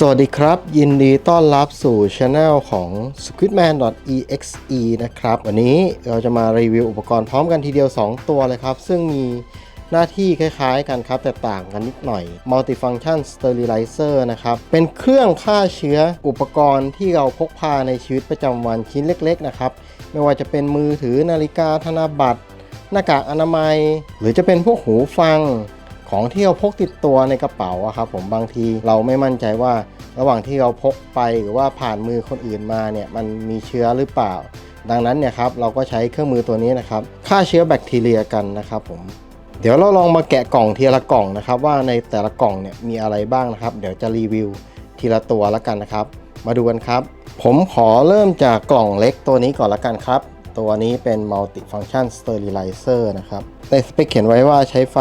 สวัสดีครับ ยินดีต้อนรับสู่ช anel ของ squidman.exe นะครับ วันนี้เราจะมารีวิวอุปกรณ์พร้อมกันทีเดียว 2 ตัวเลยครับ ซึ่งมีหน้าที่คล้ายๆกันครับ แต่ต่างกันนิดหน่อย multifunction sterilizer นะครับ เป็นเครื่องฆ่าเชื้ออุปกรณ์ที่เราพกพาในชีวิตประจำวันชิ้นเล็กๆนะครับ ไม่ว่าจะเป็นมือถือนาฬิกาธนบัตร หน้ากากอนามัย หรือจะเป็นพวกหูฟัง ของที่เราพกติดตัวในกระเป๋าครับผมบางทีเราไม่มั่นใจว่า ระหว่างที่เราพกไปหรือว่าผ่านมือคนอื่นมาเนี่ยมันมีเชื้อหรือเปล่า ดังนั้นเนี่ยครับเราก็ใช้เครื่องมือตัวนี้นะครับฆ่าเชื้อแบคทีเรียกันนะครับผมเดี๋ยวเราลองมาแกะกล่องทีละกล่องนะครับว่าในแต่ละกล่องเนี่ยมีอะไรบ้างนะครับ เดี๋ยวจะรีวิวทีละตัวแล้วกันนะครับ มาดูกันครับ ผมขอเริ่มจากกล่องเล็กตัวนี้ก่อนละกันครับ ตัวนี้เป็น multifunction sterilizer นะครับในสเปคเขียนไว้ว่าใช้ไฟ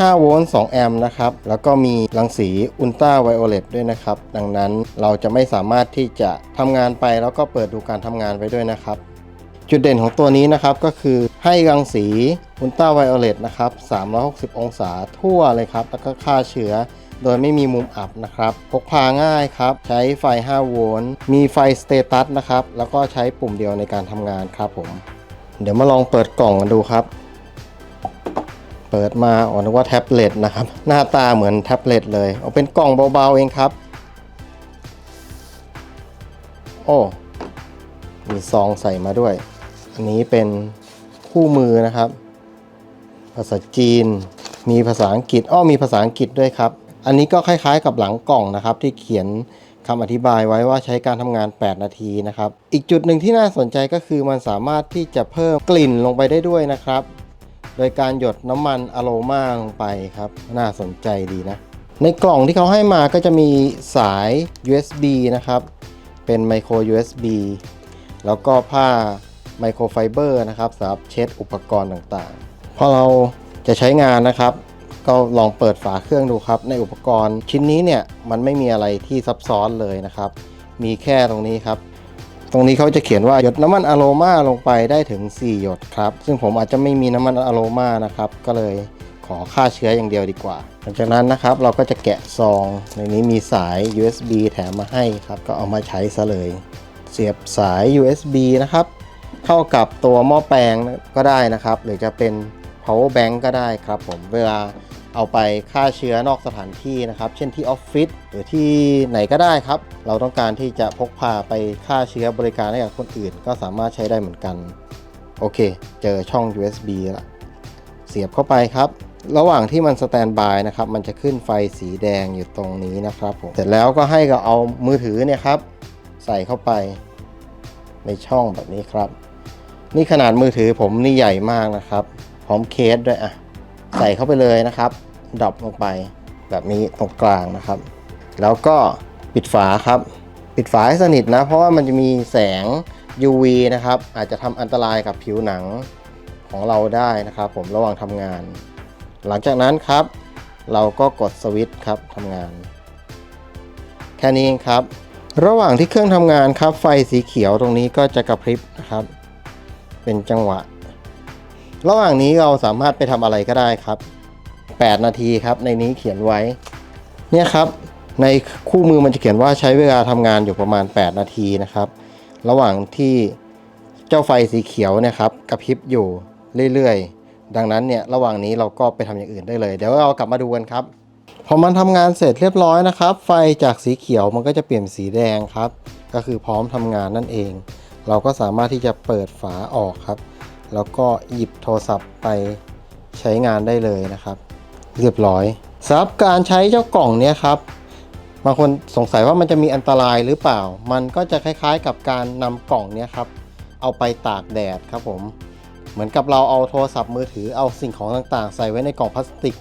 5 โวลต์ 2 แอมป์นะครับ แล้วก็มีรังสีอุลตราไวโอเลตด้วยนะครับ ดังนั้นเราจะไม่สามารถที่จะทำงานไปแล้วก็เปิดดูการทำงานไว้ด้วยนะครับ จุดเด่นของตัวนี้นะครับก็คือให้รังสีอุลตราไวโอเลตนะครับ 360 องศาทั่วเลยครับ แล้วก็ฆ่าเชื้อโดยไม่มีมุมอับนะครับ พกพาง่ายครับ ใช้ไฟ 5 โวลต์ มีไฟสเตตัสนะครับ แล้วก็ใช้ปุ่มเดียวในการทำงานครับผม เดี๋ยวมาลองเปิดกล่องกันดูครับ เปิดมาอ๋อนึกว่าแท็บเล็ตนะครับ หน้าตาเหมือนแท็บเล็ตเลย เอาเป็นกล่องเบาๆเองครับ โอ้มีซองใส่มาด้วย อันนี้เป็นคู่มือนะครับ ภาษาจีน มีภาษาอังกฤษอ้อมีภาษาอังกฤษด้วยครับ อันนี้ก็คล้ายๆกับหลังกล่องนะครับ ที่เขียนคำอธิบายไว้ว่าใช้การทำงาน 8 นาทีนะครับ อีกจุดหนึ่งที่น่าสนใจก็คือมันสามารถที่จะเพิ่มกลิ่นลงไปได้ด้วยนะครับ โดยการหยดน้ำมันอะโรมาลงไปครับ น่าสนใจดีนะ ในกล่องที่เขาให้มาก็จะมีสาย USB นะครับ เป็นไมโคร USB แล้วก็ผ้าไมโครไฟเบอร์นะครับสำหรับเช็ดอุปกรณ์ต่างๆ พอเราจะใช้งานนะครับ ก็ลองเปิดฝาเครื่องดูครับ ในอุปกรณ์ชิ้นนี้เนี่ยมันไม่มีอะไรที่ซับซ้อนเลยนะครับ มีแค่ตรงนี้ครับ ตรงนี้เขาจะเขียนว่าหยดน้ำมันอะโรมาลงไปได้ถึง 4 หยดครับ ซึ่งผมอาจจะไม่มีน้ำมันอะโรมานะครับ ก็เลยขอฆ่าเชื้ออย่างเดียวดีกว่า หลังจากนั้นนะครับเราก็จะแกะซอง ในนี้มีสาย USB แถมมาให้ครับ ก็เอามาใช้ซะเลย เสียบสาย USB นะครับ เข้ากับตัวหม้อแปลงก็ได้นะครับ หรือจะเป็น power bank ก็ได้ครับผมเวลา เอาไปฆ่าเชื้อนอกสถานที่นะครับ เช่นที่ออฟฟิศหรือที่ไหนก็ได้ครับ เราต้องการที่จะพกพาไปฆ่าเชื้อบริการให้กับคนอื่น ก็สามารถใช้ได้เหมือนกัน โอเค เจอช่อง USB ละเสียบเข้าไปครับ ระหว่างที่มันสแตนบายนะครับ มันจะขึ้นไฟสีแดงอยู่ตรงนี้นะครับผมเสร็จแล้วก็ให้เราเอามือถือเนี่ยครับ ใส่เข้าไปในช่องแบบนี้ครับ นี่ขนาดมือถือผมนี่ใหญ่มากนะครับ พร้อมเคสด้วยอะ ใส่เข้าไปเลยนะครับดรอปลงไปแบบนี้ตรงกลางนะครับ แล้วก็ปิดฝาครับ ปิดฝาให้สนิทนะ เพราะว่ามันจะมีแสง UV นะครับ อาจจะทำอันตรายกับผิวหนังของเราได้นะครับ ผมระหว่างทำงาน หลังจากนั้นครับ เราก็กดสวิตช์ครับทำงาน แค่นี้เองครับ ระหว่างที่เครื่องทำงานครับ ไฟสีเขียวตรงนี้ก็จะกระพริบนะครับ เป็นจังหวะ ระหว่างนี้เราสามารถไปทำอะไรก็ได้ครับ 8 นาทีครับ ในนี้เขียนไว้ เนี่ยครับ ในคู่มือมันจะเขียนว่าใช้เวลาทำงานอยู่ประมาณ 8 นาทีนะครับ ระหว่างที่เจ้าไฟสีเขียวเนะครับกระพริบอยู่เรื่อยๆ ดังนั้นเนี่ยระหว่างนี้เราก็ไปทำอย่างอื่นได้เลย เดี๋ยวเรากลับมาดูกันครับพอมันทำงานเสร็จเรียบร้อยนะครับ ไฟจากสีเขียวมันก็จะเปลี่ยนสีแดงครับ ก็คือพร้อมทำงานนั่นเอง เราก็สามารถที่จะเปิดฝาออกครับ แล้วก็หยิบโทรศัพท์ไปใช้งานได้เลยนะครับ เรียบร้อยสำหรับการใช้เจ้ากล่องเนี้ยครับบางคนสงสัยว่ามันจะมีอันตรายหรือเปล่า มันก็จะคล้ายๆกับการนำกล่องเนี้ยครับ เอาไปตากแดดครับผม เหมือนกับเราเอาโทรศัพท์มือถือเอาสิ่งของต่างๆ ใส่ไว้ในกล่องพลาสติก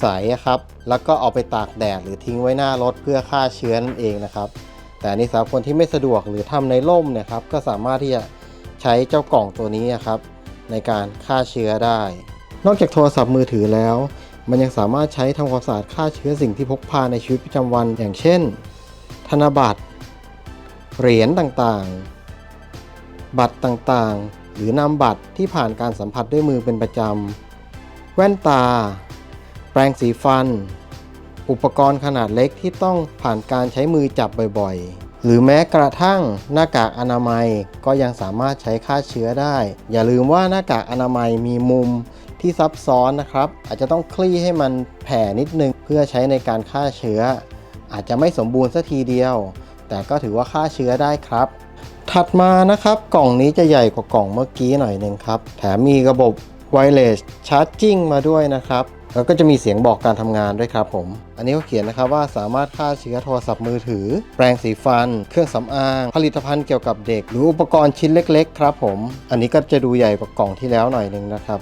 ใสครับ แล้วก็เอาไปตากแดดหรือทิ้งไว้หน้ารถเพื่อฆ่าเชื้อนั่นเองนะครับ แต่นี้สำหรับคนที่ไม่สะดวกหรือทำในร่มเนี่ยครับ ก็สามารถที่จะ ใช้เจ้ากล่องตัวนี้นะครับ ในการฆ่าเชื้อได้ นอกจากโทรศัพท์มือถือแล้ว มันยังสามารถใช้ทำความสะอาดฆ่าเชื้อสิ่งที่พกพาในชีวิตประจำวัน อย่างเช่น ธนบัตร เหรียญต่างๆ บัตรต่างๆ หรือนำบัตรที่ผ่านการสัมผัสด้วยมือเป็นประจำ แว่นตา แปรงสีฟัน อุปกรณ์ขนาดเล็กที่ต้องผ่านการใช้มือจับบ่อยๆ หรือแม้กระทั่งหน้ากากอนามัยก็ยังสามารถใช้ฆ่าเชื้อได้ อย่าลืมว่าหน้ากากอนามัยมีมุมที่ซับซ้อนนะครับ อาจจะต้องคลี่ให้มันแผ่นิดนึง เพื่อใช้ในการฆ่าเชื้อ อาจจะไม่สมบูรณ์สัทีเดียว แต่ก็ถือว่าฆ่าเชื้อได้ครับ ถัดมานะครับกล่องนี้จะใหญ่กว่ากล่องเมื่อกี้หน่อยหนึ่งครับ แถมมีระบบ Wireless Charging มาด้วยนะครับ แล้วก็จะมีเสียงบอกการทำงานด้วยครับผม อันนี้เขาเขียนนะครับว่าสามารถฆ่าเชื้อโทรศัพท์มือถือ แปรงสีฟัน เครื่องสำอาง ผลิตภัณฑ์เกี่ยวกับเด็ก หรืออุปกรณ์ชิ้นเล็ก ๆ ครับผม อันนี้ก็จะดูใหญ่กว่ากล่องที่แล้วหน่อยนึงนะครับ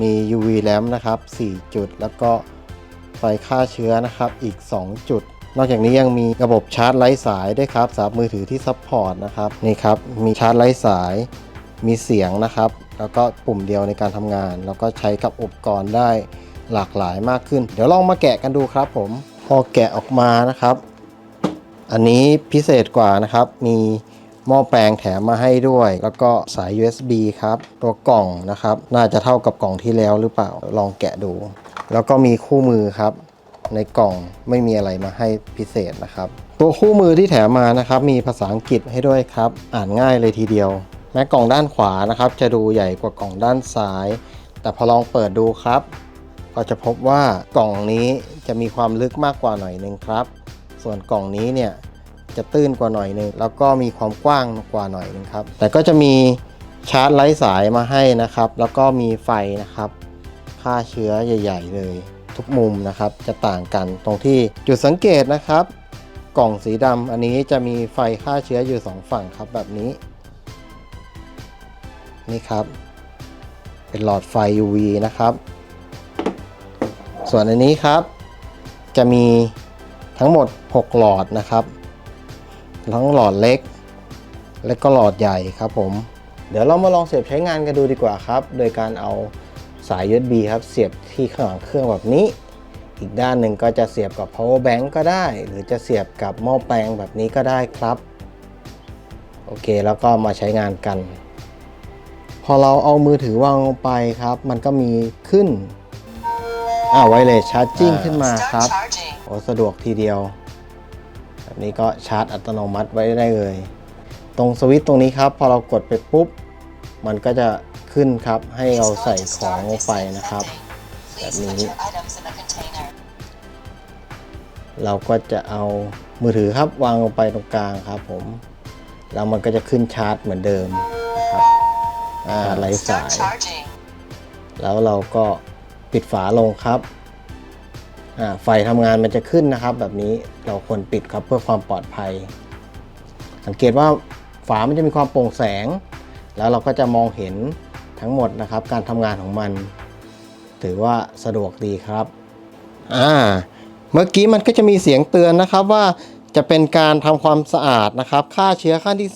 มี UV lamp นะครับ 4 จุด แล้วก็ไฟฆ่าเชื้อนะครับอีก 2 จุด นอกจากนี้ยังมีระบบชาร์จไร้สายด้วยครับสำหรับมือถือที่ซัพพอร์ตนะครับนี่ครับมีชาร์จไร้สาย มีเสียงนะครับ แล้วก็ปุ่มเดียวในการทำงาน แล้วก็ใช้กับอุปกรณ์ได้ หลากหลายมากขึ้น เดี๋ยวลองมาแกะกันดูครับผมพอแกะออกมานะครับ อันนี้พิเศษกว่านะครับ มีหม้อแปลงแถมมาให้ด้วย แล้วก็สาย USB ครับ ตัวกล่องนะครับ น่าจะเท่ากับกล่องที่แล้วหรือเปล่าลองแกะดู แล้วก็มีคู่มือครับ ในกล่องไม่มีอะไรมาให้พิเศษนะครับ ตัวคู่มือที่แถมมานะครับ มีภาษาอังกฤษให้ด้วยครับ อ่านง่ายเลยทีเดียว แม้กล่องด้านขวานะครับ จะดูใหญ่กว่ากล่องด้านซ้าย แต่พอลองเปิดดูครับ ก็จะพบว่ากล่องนี้จะมีความลึกมากกว่าหน่อยหนึ่งครับ ส่วนกล่องนี้เนี่ยจะตื้นกว่าหน่อยหนึ่งแล้วก็มีความกว้างกว่าหน่อยหนึ่งครับ แต่ก็จะมีชาร์จไร้สายมาให้นะครับ แล้วก็มีไฟนะครับฆ่าเชื้อใหญ่ ๆ เลยทุกมุมนะครับ จะต่างกันตรงที่จุดสังเกตนะครับ กล่องสีดำอันนี้จะมีไฟฆ่าเชื้ออยู่สองฝั่งครับแบบนี้ นี่ครับ เป็นหลอดไฟ UV นะครับ ส่วนอันนี้ครับ จะมีทั้งหมด 6 หลอดนะครับ ทั้งหลอดเล็ก และก็หลอดใหญ่ครับผม เดี๋ยวเรามาลองเสียบใช้งานกันดูดีกว่าครับ โดยการเอาสาย USB ครับ เสียบที่ข้างหลังเครื่องแบบนี้ อีกด้านหนึ่งก็จะเสียบกับ power bank ก็ได้ หรือจะเสียบกับหม้อแปลงแบบนี้ก็ได้ครับ โอเค แล้วก็มาใช้งานกัน พอเราเอามือถือวางลงไปครับ มันก็มีขึ้น อ่าไวเลสชาร์จิ่งขึ้นมาครับ Start charging. โอ้สะดวกทีเดียวแบบนี้ก็ชาร์จอัตโนมัติไว้ได้เลย ตรงสวิตช์ตรงนี้ครับ พอเรากดไปปุ๊บ มันก็จะขึ้นครับ ให้เรา It's ใส่ going to ของ start ลงไป dispensing. นะครับ Please That put means- your items in the container. เราก็จะเอามือถือครับวางลงไปตรงกลางครับผม แล้วมันก็จะขึ้นชาร์จเหมือนเดิมนะครับ อ่าไร้สา Start ย charging. แล้วเราก็ ปิดฝาลงครับไฟทำงานมันจะขึ้นนะครับ แบบนี้เราควรปิดครับเพื่อความปลอดภัย สังเกตว่าฝามันจะมีความโปร่งแสง แล้วเราก็จะมองเห็นทั้งหมดนะครับ การทำงานของมัน ถือว่าสะดวกดีครับอ่าเมื่อกี้มันก็จะมีเสียงเตือนนะครับว่าจะเป็นการทำความสะอาดนะครับฆ่าเชื้อขั้นที่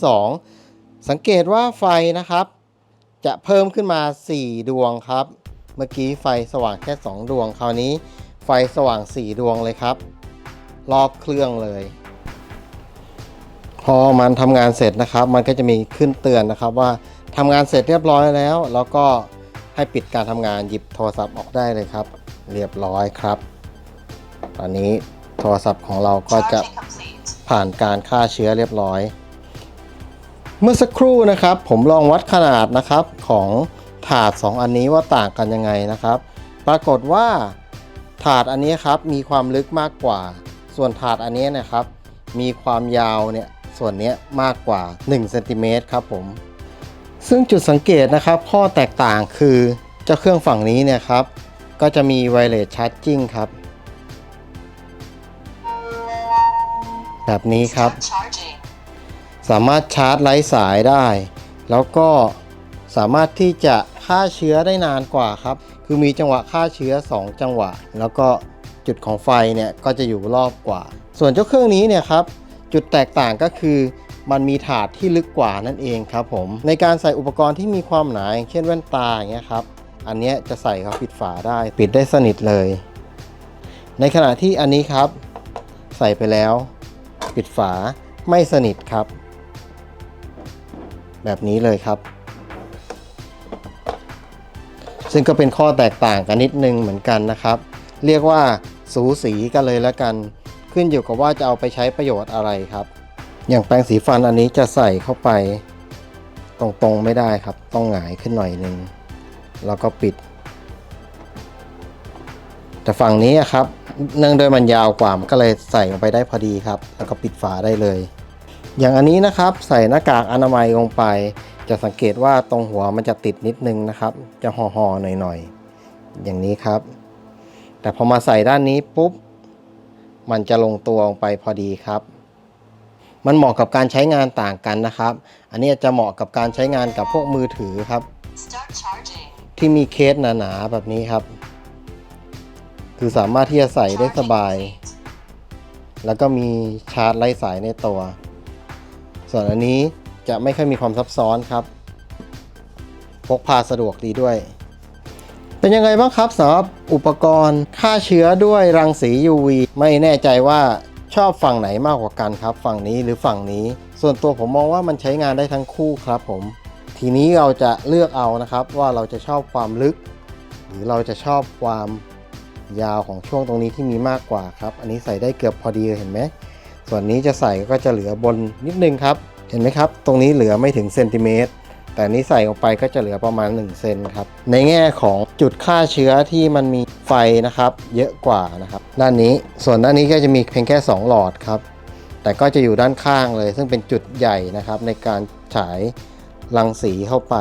2 สังเกตว่าไฟนะครับ จะเพิ่มขึ้นมา 4 ดวงครับ เมื่อกี้ไฟสว่างแค่ 2 ดวง คราวนี้ไฟสว่าง 4 ดวงเลยครับ รอบเครื่องเลย พอมันทำงานเสร็จนะครับ มันก็จะมีขึ้นเตือนนะครับว่าทำงานเสร็จเรียบร้อยแล้ว แล้วก็ให้ปิดการทำงานหยิบโทรศัพท์ออกได้เลยครับ เรียบร้อยครับ ตอนนี้โทรศัพท์ของเราก็จะผ่านการฆ่าเชื้อเรียบร้อย เมื่อสักครู่นะครับ ผมลองวัดขนาดนะครับของ ถาด 2 อันนี้ว่าต่างกันยังไงนะครับ ปรากฏว่าถาดอันนี้ครับมีความลึกมากกว่า ส่วนถาดอันนี้นะครับ มีความยาวเนี่ยส่วนนี้มากกว่า1เซนติเมตรครับผม ซึ่งจุดสังเกตนะครับ ข้อแตกต่างคือเจ้าเครื่องฝั่งนี้เนี่ยครับ ก็จะมีไวเลสชาร์จิ่งครับ แบบนี้ครับ สามารถชาร์จไร้สายได้ แล้วก็สามารถที่จะ ฆ่าเชื้อได้นานกว่าครับ คือมีจังหวะฆ่าเชื้อ 2 จังหวะ แล้วก็จุดของไฟเนี่ยก็จะอยู่รอบกว่า ส่วนเจ้าเครื่องนี้เนี่ยครับจุดแตกต่างก็คือมันมีถาดที่ลึกกว่านั่นเองครับผม ในการใส่อุปกรณ์ที่มีความหนาอย่างเช่นแว่นตาอย่างเงี้ยครับ อันเนี้ยจะใส่ครับปิดฝาได้ ปิดได้สนิทเลย ในขณะที่อันนี้ครับ ใส่ไปแล้ว ปิดฝาไม่สนิทครับ แบบนี้เลยครับ ซึ่งก็เป็นข้อแตกต่างกันนิดนึงเหมือนกันนะครับ เรียกว่าสูสีกันเลยแล้วกัน ขึ้นอยู่กับว่าจะเอาไปใช้ประโยชน์อะไรครับ อย่างแปรงสีฟันอันนี้จะใส่เข้าไป ตรงๆไม่ได้ครับ ต้องหงายขึ้นหน่อยหนึ่งแล้วก็ปิด แต่ฝั่งนี้ครับเนื่องด้วยมันยาวกว่ามันก็เลยใส่ลงไปได้พอดีครับ แล้วก็ปิดฝาได้เลย อย่างอันนี้นะครับใส่หน้ากากอนามัยลงไป จะสังเกตว่าตรงหัวมันจะติดนิดนึงนะครับ จะห่อๆหน่อยๆ อย่างนี้ครับ แต่พอมาใส่ด้านนี้ปุ๊บ มันจะลงตัวลงไปพอดีครับ มันเหมาะกับการใช้งานต่างกันนะครับ อันนี้จะเหมาะกับการใช้งานกับพวกมือถือครับ ที่มีเคสหนาๆแบบนี้ครับ คือสามารถที่จะใส่ได้สบาย แล้วก็มีชาร์จไร้สายในตัว ส่วนอันนี้ จะไม่ค่อยมีความซับซ้อนครับ พกพาสะดวกดีด้วย เป็นยังไงบ้างครับสำหรับอุปกรณ์ฆ่าเชื้อด้วยรังสี UV ไม่แน่ใจว่าชอบฝั่งไหนมากกว่ากันครับ ฝั่งนี้หรือฝั่งนี้ ส่วนตัวผมมองว่ามันใช้งานได้ทั้งคู่ครับผม ทีนี้เราจะเลือกเอานะครับว่าเราจะชอบความลึก หรือเราจะชอบความยาวของช่วงตรงนี้ที่มีมากกว่าครับ อันนี้ใส่ได้เกือบพอดีเห็นไหม ส่วนนี้จะใส่ก็จะเหลือบนนิดนึงครับ ห็นไหมครับ ตรงนี้เหลือไม่ถึงเซนติเมตรแต่นนี้ใส่ออกไปก็จะเหลือประมาณ1เซนครับ ในแง่ของจุดฆ่าเชื้อที่มันมีไฟนะครับ เยอะกว่านะครับ ด้านนี้ส่วนด้านนี้ก็จะมีเพียงแค่ 2 หลอดครับ แต่ก็จะอยู่ด้านข้างเลย ซึ่งเป็นจุดใหญ่นะครับ ในการฉายรังสีเข้าไป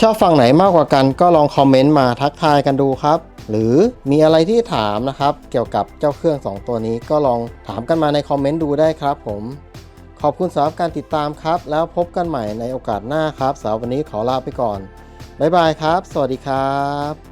ชอบฝั่งไหนมากกว่ากันก็ลองคอมเมนต์มาทักทายกันดูครับ หรือมีอะไรที่ถามนะครับ เกี่ยวกับเจ้าเครื่อง 2 ตัวนี้ก็ลองถามกันมาในคอมเมนต์ดูได้ครับผม ขอบคุณสำหรับการติดตามครับ แล้วพบกันใหม่ในโอกาสหน้าครับสำหรับวันนี้ขอลาไปก่อน บ๊ายบายครับ สวัสดีครับ